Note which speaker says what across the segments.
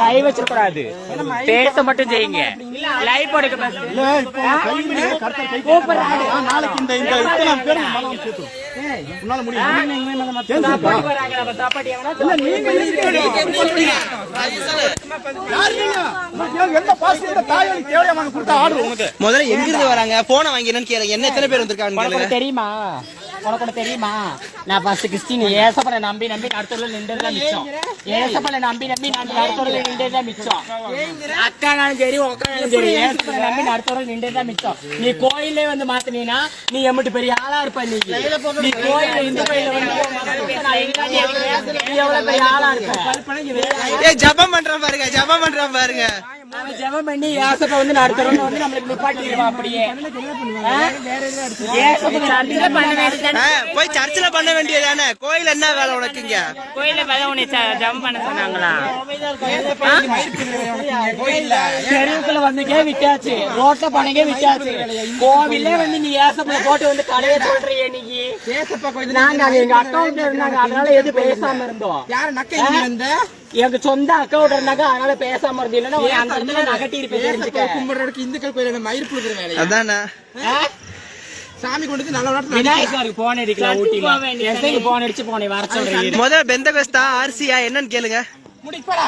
Speaker 1: கை வச்சிடக்கூடாது பேச மட்டும் செய்யுங்க. லைவ் போடுங்க.
Speaker 2: நாளைக்கு இந்த இந்த இத்தனை பேர் உன்னால
Speaker 3: முதல்ல எங்க இருந்து வராங்க போன வாங்கினு கேளுங்க. என்ன எத்தனை பேர் வந்திருக்காங்க
Speaker 1: தெரியுமா? உனக்கு தெரியுமா? நான் ஃபர்ஸ்ட் கிறிஸ்டின் ஏசப்பனை நம்பி நம்பி அடுத்தவர்கள் நின்றுதான் மிச்சம். ஏசப்பனை நம்பி நம்பி நான் அடுத்தவர்கள் நின்றுதான் மிச்சம். அக்கா நானும் சரி உக்கானாலும் சரி ஏசப்பனை நம்பி அடுத்தவர்கள் நின்றுதான் மிச்சம். நீ கோயிலே வந்து மாத்தினா நீ எம்பிட்டு பெரிய ஆளா இருப்ப நீ. நீ கோயில இந்து கோயில வந்து எவ்வளவு பெரிய ஆளா இருப்ப?
Speaker 3: ஜபம் பண்ற பாருங்க ஜபம் பண்ற பாருங்க.
Speaker 1: ஜெபம் பண்ணி ஏசப்ப வந்து நடத்துறோம்னு வந்து நம்மளுக்கு நிப்பாட்டிடுவான் அப்படியே.
Speaker 3: போய் சர்ச்சில் பண்ண வேண்டியதானே கோயில் என்ன வேலை உனக்கு இங்க?
Speaker 1: கோயில பல உன்னை ஜம் பண்ண சொன்னாங்களா? தெருவுக்குள்ள வந்துக்கே விட்டாச்சு ரோட்ல பண்ணக்கே விட்டாச்சு கோவிலே வந்து நீ ஏசப்பல போட்டு வந்து கடையை சொல்றியே நாங்க அது எங்க அக்கௌண்ட்ல இருந்தாங்க. அதனால எது பேசாம இருந்தோம்.
Speaker 2: யார நக்க இந்த
Speaker 1: எங்க சொந்த அக்கௌண்ட் இருந்தாங்க. அதனால பேசாம இருந்தோம். இல்லைன்னா அந்த இடத்துல நகட்டி இருப்பேன்.
Speaker 2: கும்பிடுறதுக்கு இந்துக்கள் கோயில மயிர் புழுக்கிற வேலையா?
Speaker 3: அதானே?
Speaker 2: சாமி கொண்டு வந்து நல்ல
Speaker 1: விநாயகருக்கு போன் அடிக்கலாம் ஊட்டில எஸ்ஐக்கு போன் அடிச்சு போனே வர சொல்றேன்
Speaker 3: முதல்ல பெந்த கோஸ்தா ஆர்சியா என்னன்னு கேளுங்க.
Speaker 2: முடிப்படா.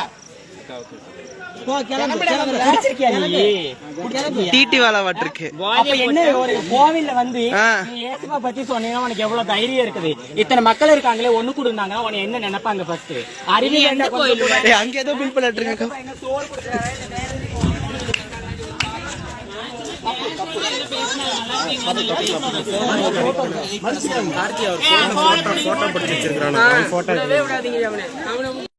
Speaker 1: பிடிச்சிருக்கியா நீ? பிடிச்சிருக்கியா?
Speaker 3: டிடி வேலை வாட்டிருக்கு.
Speaker 1: அப்ப என்ன ஒரு கோவில்ல வந்து இயேசுவை பத்தி சொன்னீங்கன்னா உனக்கு எவ்வளவு தைரியம் இருக்குது? இத்தனை மக்கள் இருக்காங்களே ஒண்ணு கூட இருந்தாங்கன்னா உன என்ன நினைப்பாங்க ஃபர்ஸ்ட் அறிவு என்ன கோயில்
Speaker 3: அங்க ஏதோ பில் பண்ணிட்டு இருக்காங்க.
Speaker 1: போட்டோ